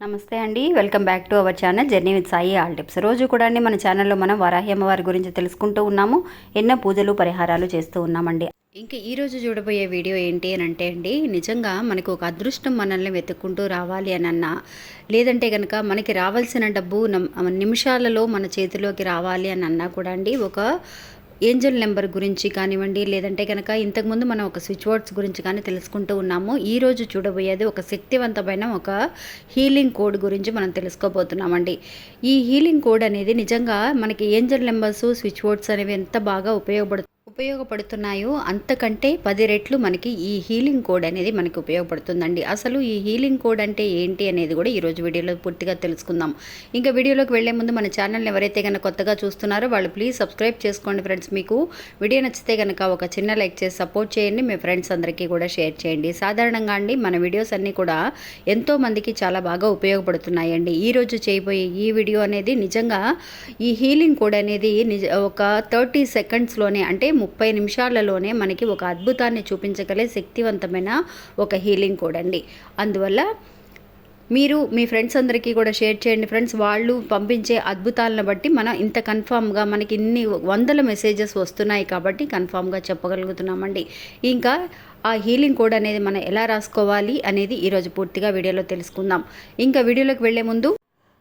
నమస్తే అండి. Welcome back to our channel journey with Sai all tips. రోజు కూడా అండి మన ఛానల్లో మనం వరాహి అమ్మవారి గురించి తెలుసుకుంటూ ఉన్నాము. ఎన్నో పూజలు పరిహారాలు చేస్తూ ఉన్నామండి. ఇంకా ఈ రోజు చూడబోయే వీడియో ఏంటి అని అంటే అండి నిజంగా మనకు ఒక అదృష్టం మనల్ని వెతుక్కుంటూ రావాలి అని అన్నా లేదంటే కనుక మనకి రావాల్సిన డబ్బు నిమిషాలలో మన చేతిలోకి రావాలి అని అన్నా కూడా అండి ఒక ఏంజల్ నెంబర్ గురించి కానివ్వండి లేదంటే కనుక ఇంతకుముందు మనం ఒక స్విచ్ వర్డ్స్ గురించి కానీ తెలుసుకుంటూ ఉన్నాము. ఈ రోజు చూడబోయేది ఒక శక్తివంతమైన ఒక హీలింగ్ కోడ్ గురించి మనం తెలుసుకోబోతున్నామండి. ఈ హీలింగ్ కోడ్ అనేది నిజంగా మనకి ఏంజల్ నెంబర్స్ స్విచ్ వర్డ్స్ అనేవి ఎంత బాగా ఉపయోగపడుతుంది ఉపయోగపడుతున్నాయో అంతకంటే పది రెట్లు మనకి ఈ హీలింగ్ కోడ్ అనేది మనకి ఉపయోగపడుతుందండి. అసలు ఈ హీలింగ్ కోడ్ అంటే ఏంటి అనేది కూడా ఈరోజు వీడియోలో పూర్తిగా తెలుసుకుందాం. ఇంకా వీడియోలోకి వెళ్ళే ముందు మన ఛానల్ని ఎవరైతే కనుక కొత్తగా చూస్తున్నారో వాళ్ళు ప్లీజ్ సబ్స్క్రైబ్ చేసుకోండి ఫ్రెండ్స్. మీకు వీడియో నచ్చితే కనుక ఒక చిన్న లైక్ చేసి సపోర్ట్ చేయండి. మీ ఫ్రెండ్స్ అందరికీ కూడా షేర్ చేయండి. సాధారణంగా అండి మన వీడియోస్ అన్నీ కూడా ఎంతో మందికి చాలా బాగా ఉపయోగపడుతున్నాయండి. ఈ రోజు చేయబోయే ఈ వీడియో అనేది నిజంగా ఈ హీలింగ్ కోడ్ అనేది నిజ ఒక థర్టీ సెకండ్స్లోనే అంటే ముప్పై నిమిషాలలోనే మనకి ఒక అద్భుతాన్ని చూపించగలే శక్తివంతమైన ఒక హీలింగ్ కోడ్ అండి. అందువల్ల మీరు మీ ఫ్రెండ్స్ అందరికీ కూడా షేర్ చేయండి. ఫ్రెండ్స్ వాళ్ళు పంపించే అద్భుతాలను బట్టి మనం ఇంత కన్ఫామ్గా మనకి ఇన్ని వందల మెసేజెస్ వస్తున్నాయి కాబట్టి కన్ఫామ్గా చెప్పగలుగుతున్నామండి. ఇంకా ఆ హీలింగ్ కోడ్ అనేది మనం ఎలా రాసుకోవాలి అనేది ఈరోజు పూర్తిగా వీడియోలో తెలుసుకుందాం. ఇంకా వీడియోలోకి వెళ్ళే ముందు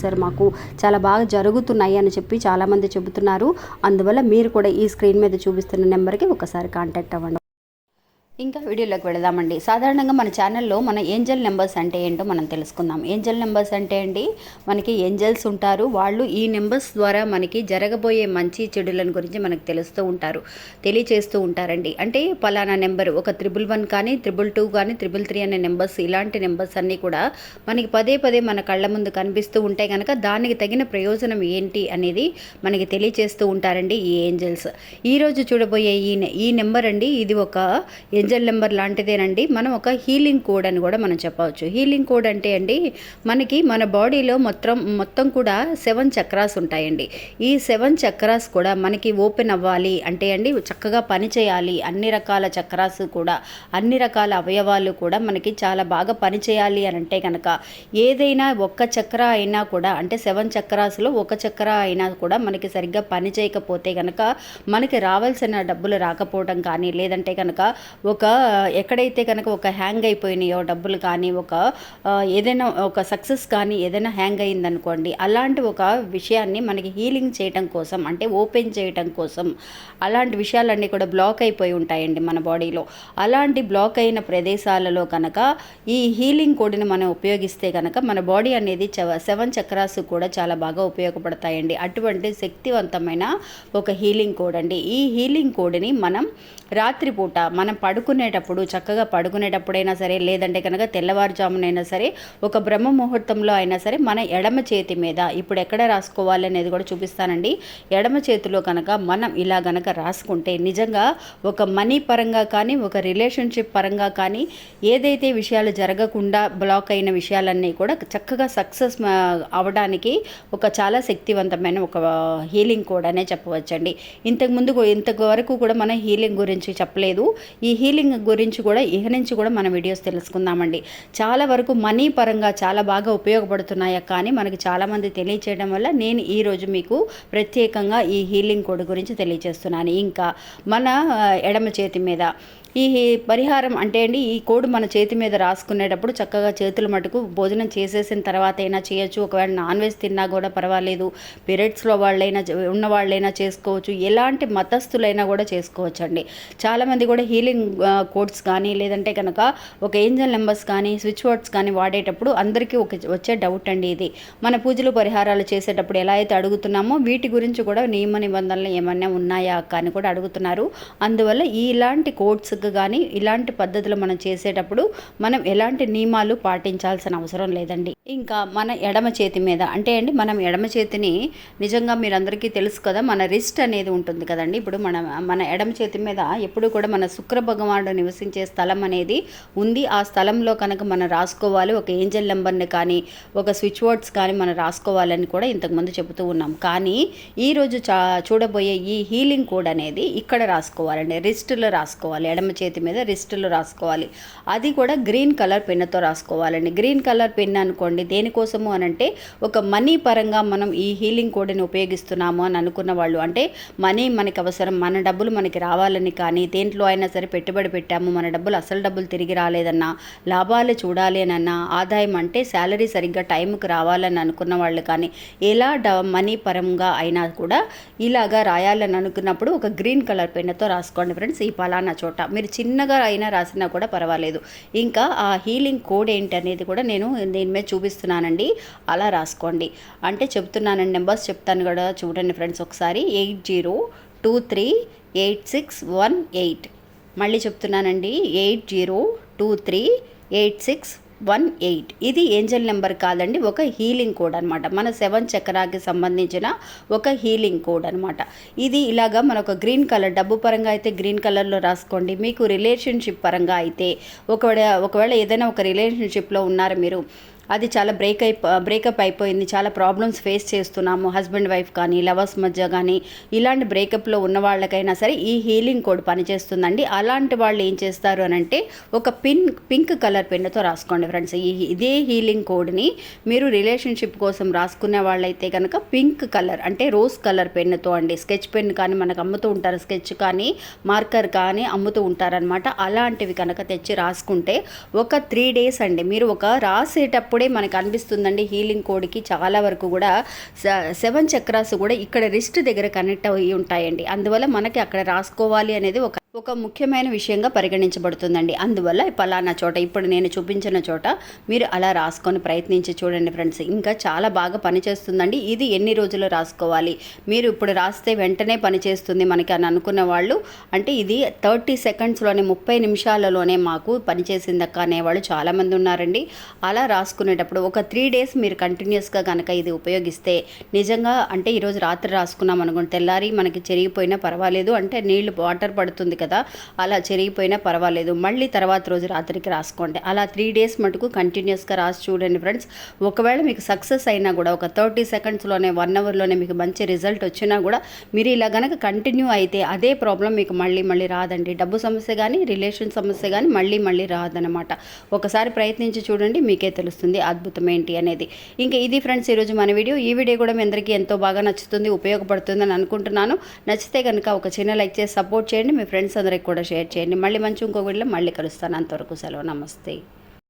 చేశారు మాకు చాలా బాగా జరుగుతున్నాయి అని చెప్పి చాలామంది చెబుతున్నారు. అందువల్ల మీరు కూడా ఈ స్క్రీన్ మీద చూపిస్తున్న నెంబర్కి ఒకసారి కాంటాక్ట్ అవ్వండి. ఇంకా వీడియోలోకి వెళదామండి. సాధారణంగా మన ఛానల్లో మన ఏంజల్ నెంబర్స్ అంటే ఏంటో మనం తెలుసుకుందాం. ఏంజల్ నెంబర్స్ అంటే అండి మనకి ఏంజల్స్ ఉంటారు. వాళ్ళు ఈ నెంబర్స్ ద్వారా మనకి జరగబోయే మంచి చెడులను గురించి మనకు తెలుస్తూ ఉంటారు. తెలియచేస్తూ ఉంటారండి. అంటే పలానా నెంబర్ ఒక త్రిబుల్ వన్ కానీ త్రిబుల్ టూ కానీ త్రిబుల్ త్రీ అనే నెంబర్స్ ఇలాంటి నెంబర్స్ అన్నీ కూడా మనకి పదే పదే మన కళ్ళ ముందు కనిపిస్తూ ఉంటాయి కనుక దానికి తగిన ప్రయోజనం ఏంటి అనేది మనకి తెలియచేస్తూ ఉంటారండి ఈ ఏంజల్స్. ఈరోజు చూడబోయే ఈ నె- ఈ నెంబర్ అండి ఇది ఒక ఏంజల్ నెంబర్ లాంటిదేనండి. మనం ఒక హీలింగ్ కోడ్ అని కూడా మనం చెప్పవచ్చు. హీలింగ్ కోడ్ అంటే అండి మనకి మన బాడీలో మొత్తం మొత్తం కూడా సెవెన్ చక్రాస్ ఉంటాయండి. ఈ సెవెన్ చక్రాస్ కూడా మనకి ఓపెన్ అవ్వాలి అంటే అండి చక్కగా పని చేయాలి. అన్ని రకాల చక్రాస్ కూడా అన్ని రకాల అవయవాలు కూడా మనకి చాలా బాగా పని చేయాలి అని అంటే కనుక ఏదైనా ఒక్క చక్ర అయినా కూడా అంటే సెవెన్ చక్రాస్లో ఒక చక్ర అయినా కూడా మనకి సరిగ్గా పని చేయకపోతే కనుక మనకి రావాల్సిన డబ్బులు రాకపోవడం కానీ లేదంటే కనుక ఒక ఒక ఎక్కడైతే కనుక ఒక హ్యాంగ్ అయిపోయినాయో డబ్బులు కానీ ఒక ఏదైనా ఒక సక్సెస్ కానీ ఏదైనా హ్యాంగ్ అయిందనుకోండి అలాంటి ఒక విషయాన్ని మనకి హీలింగ్ చేయటం కోసం అంటే ఓపెన్ చేయటం కోసం అలాంటి విషయాలన్నీ కూడా బ్లాక్ అయిపోయి ఉంటాయండి మన బాడీలో అలాంటి బ్లాక్ అయిన ప్రదేశాలలో కనుక ఈ హీలింగ్ కోడ్ని మనం ఉపయోగిస్తే కనుక మన బాడీ అనేది సెవెన్ చక్రాస్ కూడా చాలా బాగా ఉపయోగపడతాయండి. అటువంటి శక్తివంతమైన ఒక హీలింగ్ కోడ్ అండి. ఈ హీలింగ్ కోడ్ని మనం రాత్రిపూట మనం పడుకునేటప్పుడు చక్కగా పడుకునేటప్పుడైనా సరే లేదంటే కనుక తెల్లవారుజామునైనా సరే ఒక బ్రహ్మ ముహూర్తంలో అయినా సరే మన ఎడమ చేతి మీద ఇప్పుడు ఎక్కడ రాసుకోవాలి అనేది కూడా చూపిస్తానండి. ఎడమ చేతిలో కనుక మనం ఇలా గనక రాసుకుంటే నిజంగా ఒక మనీ పరంగా కానీ ఒక రిలేషన్షిప్ పరంగా కానీ ఏదైతే విషయాలు జరగకుండా బ్లాక్ అయిన విషయాలన్నీ కూడా చక్కగా సక్సెస్ అవడానికి ఒక చాలా శక్తివంతమైన ఒక హీలింగ్ కూడానే అనే చెప్పవచ్చండి ఇంతకుముందు ఇంతకు ఇంతవరకు కూడా మనం హీలింగ్ గురించి చెప్పలేదు. ఈ హీలింగ్ గురించి కూడా ఇహ నుంచి కూడా మన వీడియోస్ తెలుసుకుందామండి. చాలా వరకు మనీ పరంగా చాలా బాగా ఉపయోగపడుతున్నాయా కానీ మనకి చాలామంది తెలియచేయడం వల్ల నేను ఈరోజు మీకు ప్రత్యేకంగా ఈ హీలింగ్ కోడ్ గురించి తెలియచేస్తున్నాను. ఇంకా మన ఎడమ చేతి మీద ఈ పరిహారం అంటే అండి ఈ కోడ్ మన చేతి మీద రాసుకునేటప్పుడు చక్కగా చేతుల మటుకు భోజనం చేసేసిన తర్వాత అయినా చేయొచ్చు. ఒకవేళ నాన్ వెజ్ తిన్నా కూడా పర్వాలేదు. పీరియడ్స్లో వాళ్ళైనా ఉన్న వాళ్ళైనా చేసుకోవచ్చు. ఎలాంటి మతస్థులైనా కూడా చేసుకోవచ్చు అండి చాలామంది కూడా హీలింగ్ కోడ్స్ కానీ లేదంటే కనుక ఒక ఏంజల్ నెంబర్స్ కానీ స్విచ్ వర్డ్స్ కానీ వాడేటప్పుడు అందరికీ ఒక వచ్చే డౌట్ అండి ఇది. మన పూజలు పరిహారాలు చేసేటప్పుడు ఎలా అయితే అడుగుతున్నామో వీటి గురించి కూడా నియమ నిబంధనలు ఏమన్నా ఉన్నాయా అక్క అని కూడా అడుగుతున్నారు. అందువల్ల ఇలాంటి కోడ్స్ కానీ ఇలాంటి పద్ధతులు మనం చేసేటప్పుడు మనం ఎలాంటి నియమాలు పాటించాల్సిన అవసరం లేదండి. ఇంకా మన ఎడమ చేతి మీద అంటే అండి మనం ఎడమ చేతిని నిజంగా మీరందరికీ తెలుసు కదా మన రిస్ట్ అనేది ఉంటుంది కదండి. ఇప్పుడు మన మన ఎడమ చేతి మీద ఎప్పుడు కూడా మన శుక్ర భగవానుడు నివసించే స్థలం అనేది ఉంది. ఆ స్థలంలో కనుక మనం రాసుకోవాలి ఒక ఏంజల్ నెంబర్ని కానీ ఒక స్విచ్ వర్డ్స్ కానీ మనం రాసుకోవాలని కూడా ఇంతకుముందు చెబుతూ ఉన్నాం. కానీ ఈరోజు చా చూడబోయే ఈ హీలింగ్ కోడ్ అనేది ఇక్కడ రాసుకోవాలండి. రిస్ట్లో రాసుకోవాలి ఎడమ చేతి మీద రిస్ట్లో రాసుకోవాలి. అది కూడా గ్రీన్ కలర్ పెన్నుతో రాసుకోవాలండి. గ్రీన్ కలర్ పెన్ అనుకోండి దేనికోసము అని అంటే ఒక మనీ పరంగా మనం ఈ హీలింగ్ కోడ్ని ఉపయోగిస్తున్నాము అని అనుకున్న వాళ్ళు అంటే మనీ మనకి అవసరం మన డబ్బులు మనకి రావాలని కానీ దేంట్లో అయినా సరే పెట్టుబడి పెట్టాము మన డబ్బులు అసలు డబ్బులు తిరిగి రాలేదన్నా లాభాలు చూడాలి అన్నా ఆదాయం అంటే శాలరీ సరిగ్గా టైంకి రావాలని అనుకున్న వాళ్ళు కానీ ఎలా డ మనీ పరంగా అయినా కూడా ఇలాగా రాయాలని అనుకున్నప్పుడు ఒక గ్రీన్ కలర్ పెన్నుతో రాసుకోండి ఫ్రెండ్స్ ఈ పలానా చోట. మీరు చిన్నగా అయినా రాసినా కూడా పర్వాలేదు. ఇంకా ఆ హీలింగ్ కోడ్ ఏంటి అనేది కూడా నేను దీని మీద చూపిస్తున్నానండి. అలా రాసుకోండి. అంటే చెప్తున్నానండి నెంబర్స్ చెప్తాను కూడా చూడండి ఫ్రెండ్స్ ఒకసారి. Eight zero two three eight six one eight. మళ్ళీ చెప్తున్నానండి eight zero two three eight six one eight. ఇది ఏంజల్ నెంబర్ కాదండి ఒక హీలింగ్ కోడ్ అనమాట మన సెవెన్ చక్రాకి సంబంధించిన ఒక హీలింగ్ కోడ్ అనమాట ఇది ఇలాగా మనకు గ్రీన్ కలర్ డబ్బు పరంగా అయితే గ్రీన్ కలర్లో రాసుకోండి. మీకు రిలేషన్షిప్ పరంగా అయితే ఒకవేళ ఒకవేళ ఏదైనా ఒక రిలేషన్షిప్లో ఉన్నారు మీరు అది చాలా బ్రేక్ అయి బ్రేకప్ అయిపోయింది. చాలా ప్రాబ్లమ్స్ ఫేస్ చేస్తున్నాము. హస్బెండ్ వైఫ్ కానీ లవర్స్ మధ్య కానీ ఇలాంటి బ్రేకప్లో ఉన్న వాళ్ళకైనా సరే ఈ హీలింగ్ కోడ్ పనిచేస్తుందండి. అలాంటి వాళ్ళు ఏం చేస్తారు అని అంటే ఒక పిన్ పింక్ కలర్ పెన్నుతో రాసుకోండి ఫ్రెండ్స్ ఈ ఇదే హీలింగ్ కోడ్ని మీరు రిలేషన్షిప్ కోసం రాసుకునే వాళ్ళైతే కనుక పింక్ కలర్ అంటే రోజ్ కలర్ పెన్నుతో అండి. స్కెచ్ పెన్ కానీ మనకు అమ్ముతూ ఉంటారు. స్కెచ్ కానీ మార్కర్ కానీ అమ్ముతూ ఉంటారనమాట అలాంటివి కనుక తెచ్చి రాసుకుంటే ఒక త్రీ డేస్ అండి. మీరు ఒక రాసేటప్పుడు మనకు అనిపిస్తుందండి హీలింగ్ కోడ్కి చాలా వరకు కూడా సెవెన్ చక్రాస్ కూడా ఇక్కడ రిస్ట్ దగ్గర కనెక్ట్ అయ్యి ఉంటాయండి. అందువల్ల మనకి అక్కడ రాసుకోవాలి అనేది ఒక ఒక ముఖ్యమైన విషయంగా పరిగణించబడుతుందండి. అందువల్ల పలానా చోట ఇప్పుడు నేను చూపించిన చోట మీరు అలా రాసుకొని ప్రయత్నించి చూడండి ఫ్రెండ్స్. ఇంకా చాలా బాగా పనిచేస్తుందండి. ఇది ఎన్ని రోజులు రాసుకోవాలి? మీరు ఇప్పుడు రాస్తే వెంటనే పనిచేస్తుంది మనకి అని అనుకున్న వాళ్ళు అంటే ఇది థర్టీ సెకండ్స్లోనే ముప్పై నిమిషాలలోనే మాకు పనిచేసిందక్క అనేవాళ్ళు చాలామంది ఉన్నారండి. అలా రాసుకునేటప్పుడు ఒక త్రీ డేస్ మీరు కంటిన్యూస్గా కనుక ఇది ఉపయోగిస్తే నిజంగా అంటే ఈరోజు రాత్రి రాసుకున్నాం అనుకోండి తెల్లారి మనకి చెరిగిపోయినా పర్వాలేదు అంటే నీళ్ళు వాటర్ పడుతుంది కదా అలా చెరిగిపోయినా పర్వాలేదు. మళ్ళీ తర్వాత రోజు రాత్రికి రాసుకోండి. అలా త్రీ డేస్ మటుకు కంటిన్యూస్గా రాసి చూడండి ఫ్రెండ్స్ ఒకవేళ మీకు సక్సెస్ అయినా కూడా ఒక థర్టీ సెకండ్స్లోనే వన్ అవర్లోనే మీకు మంచి రిజల్ట్ వచ్చినా కూడా మీరు ఇలా కనుక కంటిన్యూ అయితే అదే ప్రాబ్లం మీకు మళ్ళీ మళ్ళీ రాదండి. డబ్బు సమస్య కానీ రిలేషన్ సమస్య కానీ మళ్ళీ మళ్ళీ రాదనమాట ఒకసారి ప్రయత్నించి చూడండి మీకే తెలుస్తుంది అద్భుతం ఏంటి అనేది. ఇంకా ఇది ఫ్రెండ్స్ ఈరోజు మన వీడియో. ఈ వీడియో కూడా మీ అందరికీ ఎంతో బాగా నచ్చుతుంది ఉపయోగపడుతుందని అనుకుంటున్నాను. నచ్చితే కనుక ఒక చిన్న లైక్ చేసి సపోర్ట్ చేయండి. మీ ఫ్రెండ్స్ ఫ్రెండ్స్ అందరికి కూడా షేర్ చేయండి. మళ్ళీ మంచి ఇంకో వీడియోలో మళ్ళీ కలుస్తాను. అంతవరకు సెలవు. నమస్తే.